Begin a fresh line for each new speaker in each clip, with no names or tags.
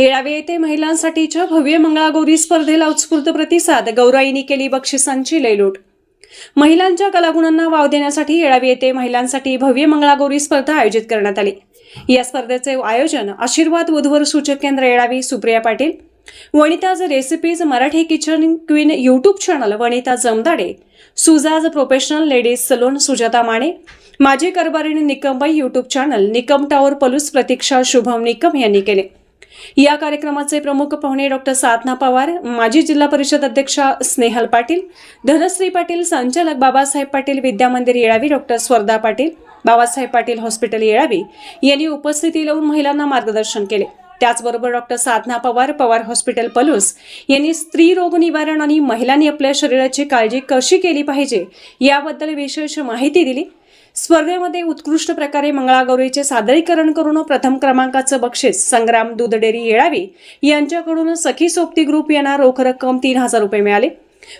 येळावे येथे महिलांसाठीच्या भव्य मंगळागौरी स्पर्धेला उत्स्फूर्त प्रतिसाद. गौराईनी केली बक्षिसांची लयलूट. महिलांच्या कलागुणांना वाव देण्यासाठी येळावी येथे महिलांसाठी भव्य मंगळागौरी स्पर्धा आयोजित करण्यात आली. या स्पर्धेचे आयोजन आशीर्वाद बुधवर सूचक केंद्र Yelavi Supriya Patil Vanita's recipes Marathi kitchen queen YouTube channel Vanita Jamdade Suja's professional ladies salon Sujata Mane माजी कारभारीण निकमबाई YouTube channel Nikam tower Palus Pratiksha Shubham Nikam यांनी केले. या कार्यक्रमाचे प्रमुख पाहुणे डॉक्टर साधना पवार माजी जिल्हा परिषद अध्यक्षा स्नेहल पाटील धनश्री पाटील संचालक बाबासाहेब पाटील विद्यामंदिर येळावी डॉक्टर स्वर्धा पाटील बाबासाहेब पाटील हॉस्पिटल येळावी यांनी उपस्थिती लावून महिलांना मार्गदर्शन केले. त्याचबरोबर डॉक्टर साधना पवार पवार हॉस्पिटल पलूस यांनी स्त्री रोग निवारण आणि महिलांनी आपल्या शरीराची काळजी कशी केली पाहिजे याबद्दल विशेष माहिती दिली. स्पर्धेमध्ये उत्कृष्ट प्रकारे मंगळागौरीचे सादरीकरण करून प्रथम क्रमांकाचं बक्षीस संग्राम दूध डेअरी येळावी यांच्याकडून सखी सोबती ग्रुप यांना रोख रक्कम तीन हजार रुपये मिळाले.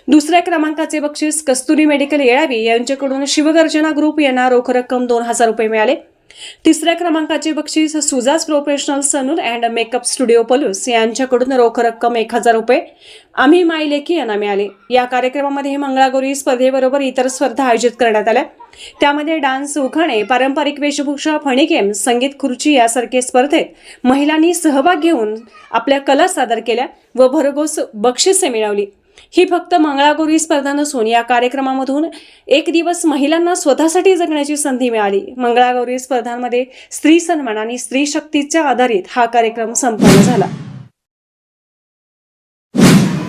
दुसऱ्या क्रमांकाचे बक्षीस कस्तुरी मेडिकल येळावी यांच्याकडून शिवगर्जना ग्रुप यांना रोख रक्कम दोन हजार रुपये मिळाले. तिसऱ्या क्रमांकाचे बक्षीस सुजास प्रोफेशनल सनूर अँड मेकअप स्टुडिओ पलूस यांच्याकडून रोख रक्कम एक हजार रुपये. आम्ही माय लेखी यांना मिळाले. या कार्यक्रमामध्ये मंगळागौरी स्पर्धेबरोबर इतर स्पर्धा आयोजित करण्यात आल्या. त्यामध्ये डान्स उखाणे पारंपरिक वेशभूषा फणी गेम संगीत खुर्ची यासारखे स्पर्धेत महिलांनी सहभाग घेऊन आपल्या कला सादर केल्या व भरघोस बक्षिसे मिळवली. ही फक्त मंगळागौरी स्पर्धा नसून या कार्यक्रमामधून एक दिवस महिलांना स्वतःसाठी जगण्याची संधी मिळाली. मंगळागौरी स्पर्धांमध्ये स्त्री सन्मान आणि स्त्री शक्तीच्या आधारित हा कार्यक्रम संपन्न झाला.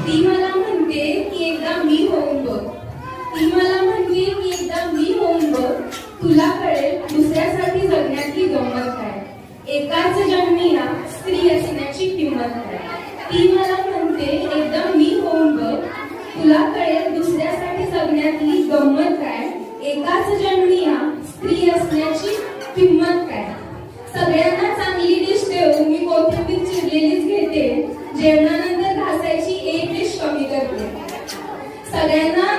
ती मला म्हणते की एकदा मी होऊन बघ. ती मला म्हणते की एकदा मी होऊन बघ. तुला कळेल दुसऱ्यासाठी जगण्यातली गंमत काय. एकाच जन्मी ना स्त्री असण्याची किंमत काय. ती मला म्हणते एकदा मी होऊन बघ तुला कळेल दुसऱ्यासाठी जगण्यातली गंमत काय? एकाच जन्मी स्त्री असण्याची किंमत काय? सगळ्यांना चांगली डिश देऊन मी कोथिंबीर चिरलेलीच घेते. जेवणानंतर घासायची एक डिश कमी करते. सगळ्यांना